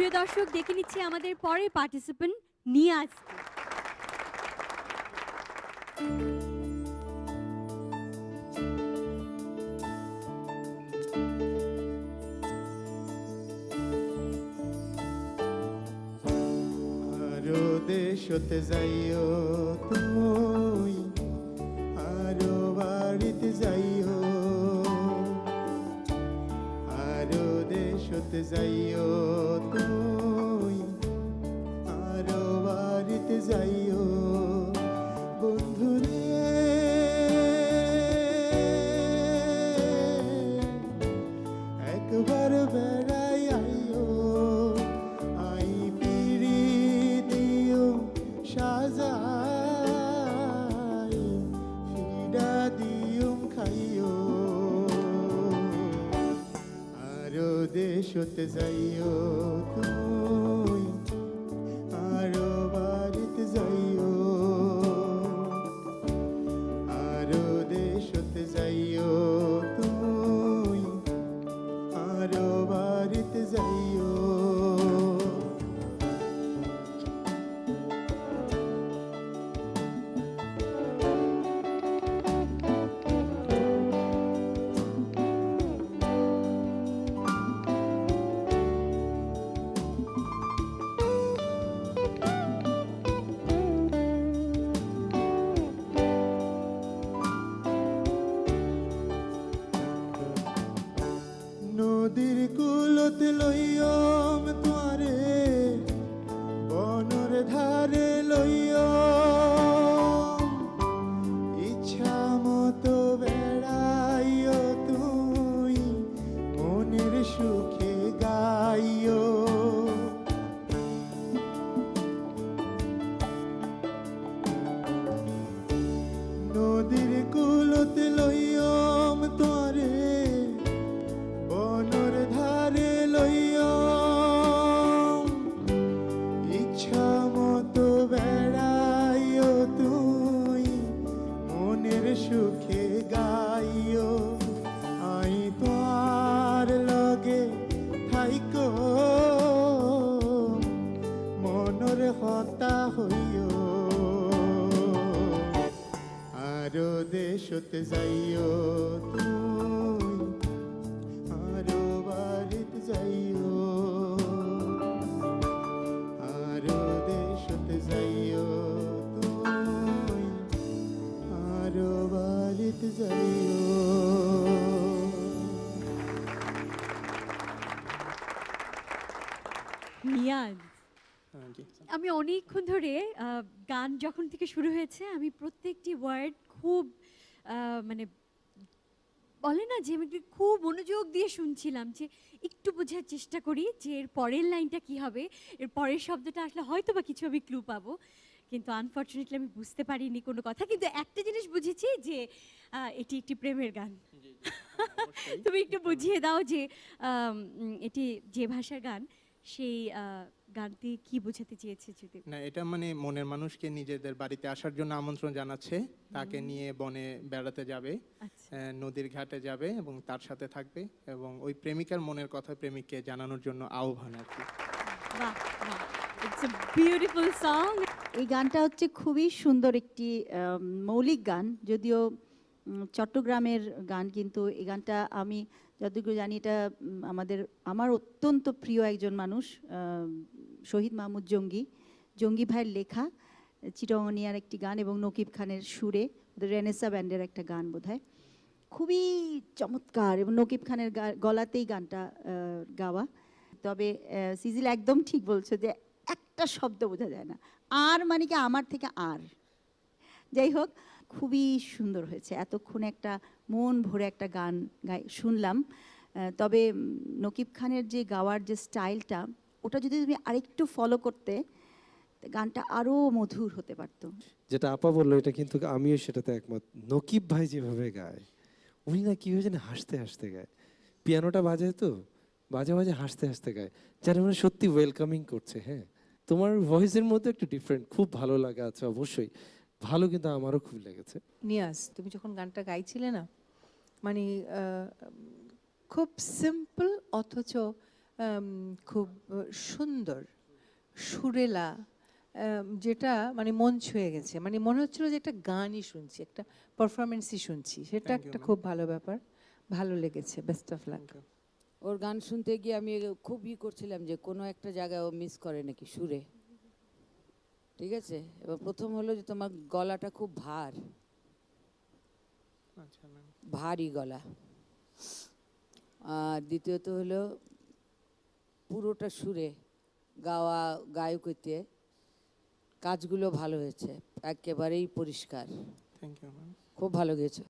প্রিয় দর্শক, দেখে নিচ্ছি আমাদের পরের পার্টিসিপেন্ট নিয়াজ আরও দেশতে যাইও তুই আরও বাড়িতে যাইও। আরও দেশতে যাইও একবার বেড়াই আইও। আই পিড়ি সাজাই ফিডা দিও খাইও। আরও দেশতে যাইও তুই নদীর কুলতে লইয়ম তোরে বনর ধারে লইয়ম। ইচ্ছা মতো বেড়াইও তুই, মনের সুখে গাইও। আই তোর লগে থাইকো। মনর হতা হইও আরও দেশতে যাইও তুই আরও বাড়িতে যাইও আরও দেশতে যাইও তুই আরও বাড়িতে যাইও। নিয়াজ আমি অনেকক্ষণ ধরে গান যখন থেকে শুরু হয়েছে আমি প্রত্যেকটি ওয়ার্ড খুব মানে বলে না যে আমি খুব মনোযোগ দিয়ে শুনছিলাম যে একটু বোঝার চেষ্টা করি যে এর পরের লাইনটা কি হবে। এর পরের শব্দটা আসলে হয়তো বা কিছু আমি ক্লু পাবো। কিন্তু আনফর্চুনেটলি আমি বুঝতে পারিনি কোনো কথা। কিন্তু একটা জিনিস বুঝেছি যে এটি একটি প্রেমের গান। তুমি একটু বুঝিয়ে দাও যে এটি যে ভাষার গান সেই আহ, গানটি কি বোঝাতে চেয়েছে যদি? না এটা মানে মনের মানুষকে নিজেদের বাড়িতে আসার জন্য আমন্ত্রণ জানাচ্ছে। তাকে নিয়ে বনে বেড়াতে যাবে আচ্ছা। নদীর ঘাটে যাবে এবং তার সাথে থাকবে এবং ওই প্রেমিকার মনের কথা প্রেমিককে জানানোর জন্য আহ্বান আর কি। বাহ বাহ। ইটস এ বিউটিফুল সং এই গানটা হচ্ছে খুবই সুন্দর একটি মৌলিক গান। যদিও চট্টগ্রামের গান কিন্তু এই গানটা আমি যতটুকু জানি এটা আমাদের আমার অত্যন্ত প্রিয় একজন মানুষ শহীদ মাহমুদ জঙ্গি জঙ্গি ভাইয়ের লেখা চিটংনিয়ার একটি গান এবং নকিব খানের সুরে রেনেসা ব্যান্ডের একটা গান বোধহয়। খুবই চমৎকার এবং নকিব খানের গলাতেই গানটা গাওয়া। তবে সিজিল একদম ঠিক বলছো যে একটা শব্দ বোঝা যায় না। আর মানে কি আমার থেকে আর। যাই হোক, খুবই সুন্দর হয়েছে। এতক্ষণ একটা মন ভরে একটা গান গাই শুনলাম। তবে নকিব খানের যে গাওয়ার যে স্টাইলটা ওটা যদি তুমি আরেকটু ফলো করতে গানটা আরও মধুর হতে পারতো। যেটা আপা বলল এটা কিন্তু আমিও সেটাতে একমত। নকিব ভাই যেভাবে গায় উনি না কি হয়েছে হাসতে হাসতে গায়। পিয়ানোটা বাজে তো বাজে বাজে হাসতে হাসতে গায়। যার মানে সত্যি ওয়েলকামিং করছে হ্যাঁ। তোমার ভয়েসের মধ্যে একটু ডিফারেন্ট খুব ভালো লাগা আছে অবশ্যই। ভালো কিন্তু আমারও খুব লেগেছে। নিয়াজ তুমি যখন গানটা গাইছিলে না মানে আহ, খুব সিম্পল অথচ খুব সুন্দর। সুরেলা যেটা মানে মন ছুঁয়ে গেছে। মানে মনে হচ্ছিল যে একটা গানই শুনছি একটা পারফরমেন্সই শুনছি। সেটা একটা খুব ভালো ব্যাপার। ভালো লেগেছে। বেস্ট অফ লাক ওর গান শুনতে গিয়ে আমি খুব ই করছিলাম যে কোনো একটা জায়গায় ও মিস করে নাকি সুরে। ঠিক আছে? এবার প্রথম হলো যে তোমার গলাটা খুব ভার। আচ্ছা ভারী গলা। আর দ্বিতীয়ত হলো পুরোটা সুরে গাওয়া গায়ক হইতে কাজগুলো ভালো হয়েছে। একেবারেই পরিষ্কার। থ্যাংক ইউ খুব ভালো গেয়েছে।